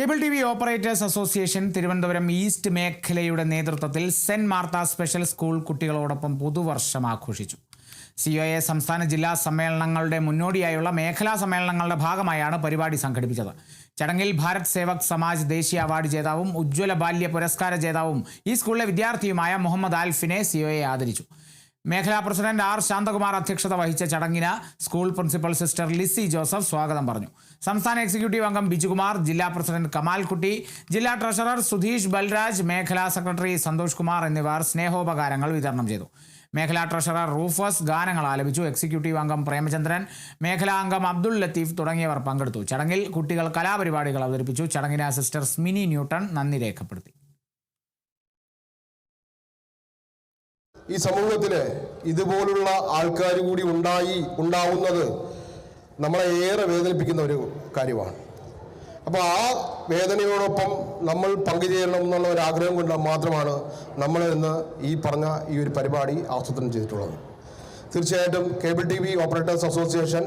Cable T V operators association Thiruvananthapuram east മേഖലയുടെ നേതൃത്വത്തിൽ Saint Martha special school കുട്ടികളോടൊപ്പം പുതുവർഷം ആഘോഷിച്ചു. സി ഒ എ സംസ്ഥാന ജില്ലാ സമ്മേളനങ്ങളുടെ മുന്നോടിയായുള്ള മേഖലാ സമ്മേളനങ്ങളുടെ ഭാഗമായാണ് പരിപാടി സംഘടിപ്പിച്ചത്. ചടങ്ങിൽ ഭാരത് സേവക് സമാജ് ദേശീയ അവാർഡ് ജേതാവും ഉജ്ജ്വല ബാല്യ പുരസ്കാര ജേതാവും ഈ സ്കൂളിലെ വിദ്യാർത്ഥിയുമായ മുഹമ്മദ് ആൽഫിനെ സി ഒ എ ആദരിച്ചു. മേഖലാ പ്രസിഡന്റ് ആർ ശാന്തകുമാർ അധ്യക്ഷത വഹിച്ച ചടങ്ങിന് school principal sister Lissy Joseph സ്വാഗതം പറഞ്ഞു. സംസ്ഥാന എക്സിക്യൂട്ടീവ് അംഗം ബിജുകുമാർ ജില്ലാ പ്രസിഡന്റ് കമാൽകുട്ടി ജില്ലാ ട്രഷറർ സുധീഷ് ബൽരാജ് മേഖലാ സെക്രട്ടറി സന്തോഷ് കുമാർ എന്നിവർ സ്നേഹോപകാരങ്ങൾ വിതരണം ചെയ്തു. മേഖലാ ട്രഷറർ റൂഫസ് ഗാനങ്ങൾ ആലപിച്ചു. എക്സിക്യൂട്ടീവ് അംഗം പ്രേമചന്ദ്രൻ മേഖലാ അംഗം അബ്ദുൾ ലത്തീഫ് തുടങ്ങിയവർ പങ്കെടുത്തു. ചടങ്ങിൽ കുട്ടികൾ കലാപരിപാടികൾ അവതരിപ്പിച്ചു. ചടങ്ങിന് സിസ്റ്റർ സ്മിനി ന്യൂട്ടൺ നന്ദി രേഖപ്പെടുത്തി. ഈ സമൂഹത്തിൽ ഇതുപോലുള്ള ആൾക്കാർ കൂടി ഉണ്ടായി ഉണ്ടാവുന്നത് നമ്മളെ ഏറെ വേദനിപ്പിക്കുന്ന ഒരു കാര്യമാണ്. അപ്പോൾ ആ വേദനയോടൊപ്പം നമ്മൾ പങ്കുചേരണം എന്നുള്ള ഒരു ആഗ്രഹം കൊണ്ട് മാത്രമാണ് നമ്മൾ ഇന്ന് ഈ പറഞ്ഞ ഈ ഒരു പരിപാടി ആസൂത്രണം ചെയ്തിട്ടുള്ളത്. തീർച്ചയായിട്ടും cable T V operators association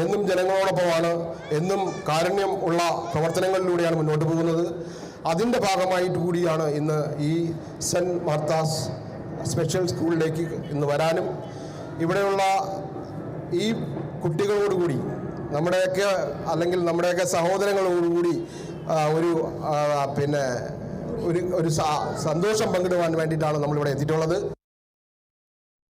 എന്നും ജനങ്ങളോടൊപ്പമാണ് എന്നും കാരുണ്യം ഉള്ള പ്രവർത്തനങ്ങളിലൂടെയാണ് മുന്നോട്ട് പോകുന്നത്. അതിന്റെ ഭാഗമായിട്ട് കൂടിയാണ് ഇന്ന് ഈ സെന്റ് മാർത്താസ് സ്പെഷ്യൽ സ്കൂളിലേക്ക് ഇന്ന് വരാനും ഇവിടെയുള്ള ഈ കുട്ടികളോടുകൂടി നമ്മുടെയൊക്കെ അല്ലെങ്കിൽ നമ്മുടെയൊക്കെ സഹോദരങ്ങളോടുകൂടി ഒരു പിന്നെ ഒരു ഒരു സന്തോഷം പങ്കിടുവാൻ വേണ്ടിയിട്ടാണ് നമ്മളിവിടെ എത്തിയിട്ടുള്ളത്.